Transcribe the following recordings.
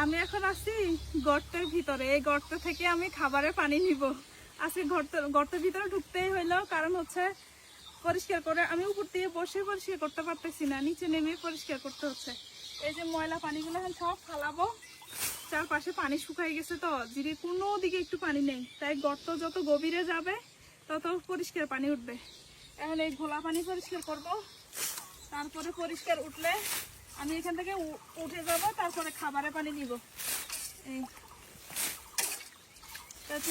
আমি এখন আছি গর্তের ভিতরে। এই গর্ত থেকে আমি খাবারের পানি নিব। আজকে গর্ত, গর্তের ভিতরে ঢুকতেই হইল, কারণ হচ্ছে পরিষ্কার করে আমি উপর দিয়ে বসে পরিষ্কার করতে পারতেছি না, নিচে নেমে পরিষ্কার করতে হচ্ছে। এই যে ময়লা পানিগুলো এখন সব ফালাবো, চারপাশে পানি শুকাই গেছে তো যদি কোনো দিকে একটু পানি নেই। তাই গর্ত যত গভীরে যাবে, তত পরিষ্কার পানি উঠবে। এখন এই ঘোলা পানি পরিষ্কার করব, তারপরে পরিষ্কার উঠলে আমি এখান থেকে উঠে যাব তারপরে খাবারে পানি নিব। এই।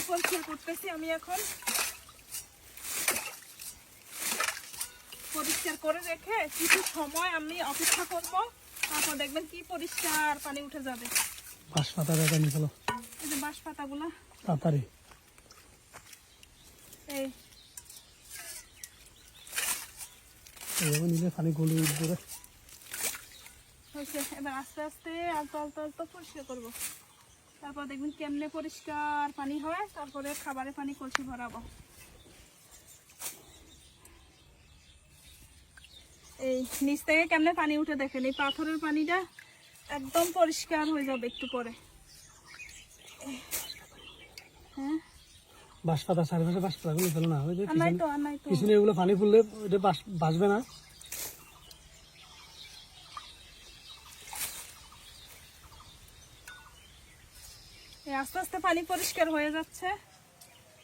পরিষ্কার করতেছি আমি এখন। পরিষ্কার করে রেখে কিছু সময় আমি অপেক্ষা করব তারপর দেখবেন কি পরিষ্কার পানি উঠে যাবে। বাঁশ পাতা দেখা নিয়ে ফেলো এই যে বাঁশ পাতাগুলা তাড়াতাড়ি। এই। নিলে পানি গলে উঠবে। হয়েছে। এবার আস্তে আস্তে আলতো আলতো আলতো পরিষ্কার করব। তারপর দেখবেন কেমনে পরিষ্কার পানি হয় তারপরে খাবারে পানি কলসি ভরাবো। এই নিচ থেকে কেমনে পানি উঠে দেখেন এই পাথরের পানিটা একদম পরিষ্কার হয়ে যাবে একটু পরে। হ্যাঁ? বাঁশ পাতা চারিপাশে বাঁশ পাতা গুলো ফেলো না পিছনে তো আর নাই তো। পিছনে এগুলো পানি ফুললে বাঁশ বাঁচবে না। আস্তে আস্তে পানি পরিষ্কার হয়ে যাচ্ছে।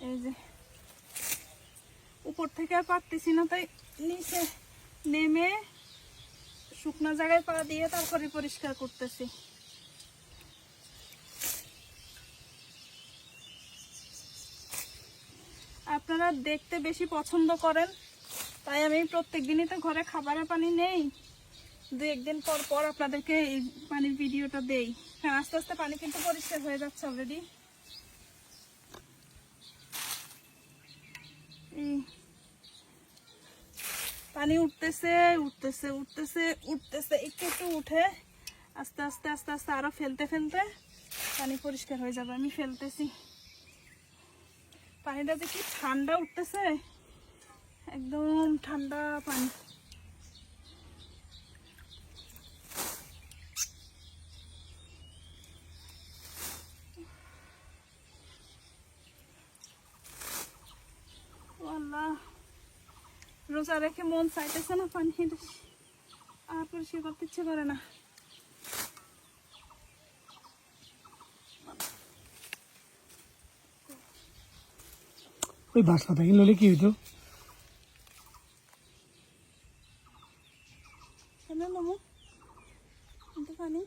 এই যে উপর থেকে আর পারতেছি না, তাই নিচে নেমে শুকনো জায়গায় পা দিয়ে তারপরে পরিষ্কার করতেছি। আপনারা দেখতে বেশি পছন্দ করেন, তাই আমি প্রত্যেক দিনই তো ঘরে খাবারের পানি নেই। দু একদিন পর পর আপনাদেরকে এই পানির ভিডিওটা দেই। হ্যাঁ আস্তে আস্তে পানি কিন্তু পরিষ্কার হয়ে যাচ্ছে অলরেডি পানি উঠতেছে উঠতেছে উঠতেছে উঠতেছে, একটু একটু উঠে আস্তে আস্তে আস্তে আস্তে আরও ফেলতে ফেলতে পানি পরিষ্কার হয়ে যাবে। আমি ফেলতেছি। পানিটা যে কি ঠান্ডা উঠতেছে? একদম ঠান্ডা পানি। রোজা রেখে মন চাইতেছে না পানির আর পরিষ্কার করতে ইচ্ছে করে না। বাসা থাকি লোলে কি হইতো? কেন নেব পানি।